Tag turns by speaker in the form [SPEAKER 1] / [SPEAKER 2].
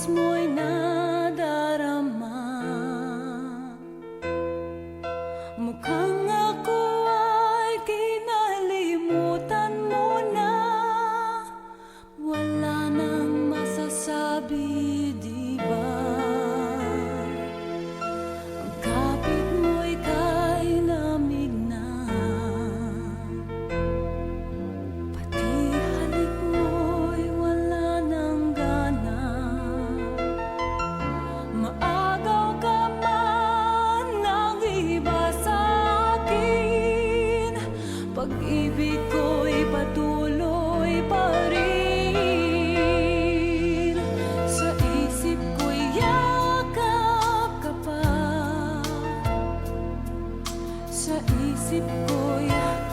[SPEAKER 1] Diyos mo'y Mukhang ako ay kinalimutan mo na. Wala nang masasabi. isip ko'y